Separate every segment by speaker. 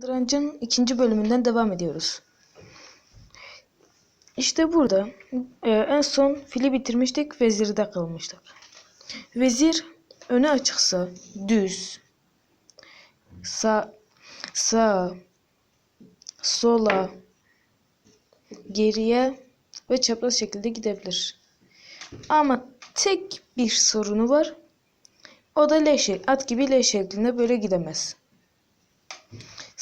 Speaker 1: Satrancın ikinci bölümünden devam ediyoruz. İşte burada e, en son fili bitirmiştik, vezirde kalmıştık. Vezir öne açıksa düz, sağ, sağ, sola, geriye ve çapraz şekilde gidebilir. Ama tek bir sorunu var. O da L şekli, at gibi L şeklinde böyle gidemez.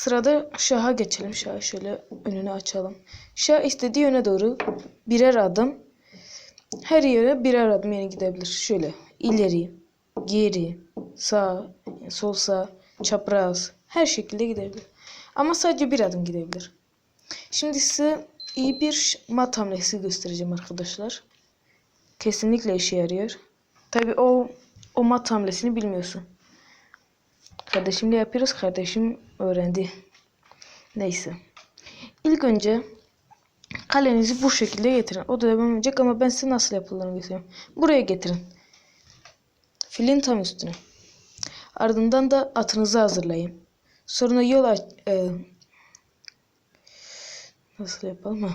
Speaker 1: Sırada şaha geçelim. Şahı şöyle önünü açalım. Şah istediği yöne doğru birer adım her yere birer adım yani gidebilir. Şöyle ileri, geri, sağ, sol sağ, çapraz her şekilde gidebilir. Ama sadece bir adım gidebilir. Şimdi size iyi bir mat hamlesi göstereceğim arkadaşlar. Kesinlikle işe yarıyor. Tabi o o mat hamlesini bilmiyorsun. Kardeşimle yapıyoruz. Kardeşim öğrendi. Neyse. İlk önce kalenizi bu şekilde getirin. O da devam edecek ama ben size nasıl yapıldığını göstereyim. Buraya getirin. Filin tam üstüne. Ardından da atınızı hazırlayın. Sonra yol aç... e, nasıl yapalım ha?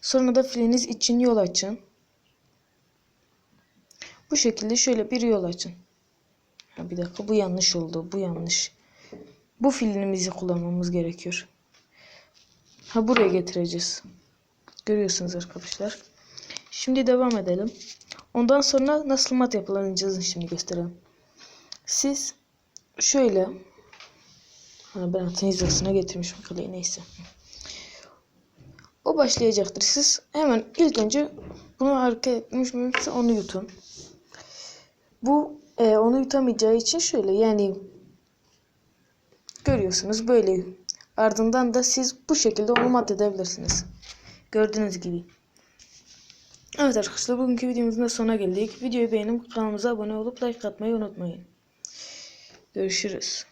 Speaker 1: Sonra da filiniz için yol açın. Bu şekilde şöyle bir yol açın. Ha, bir dakika bu yanlış oldu. Bu yanlış. Bu filinimizi kullanmamız gerekiyor. Ha buraya getireceğiz. Görüyorsunuz arkadaşlar. Şimdi devam edelim. Ondan sonra nasıl mat yapılacağını şimdi gösterelim. Siz şöyle ha, ben atın hizasına getirmişim kaleyi neyse. O başlayacaktır. Siz hemen ilk önce bunu hareket etmiş mümkünse onu yutun. Bu e, onu yutamayacağı için şöyle yani görüyorsunuz böyle. Ardından da siz bu şekilde onu mat edebilirsiniz. Gördüğünüz gibi. Evet arkadaşlar bugünkü videomuzun da sonuna geldik. Videoyu beğenip kanalımıza abone olup like atmayı unutmayın. Görüşürüz.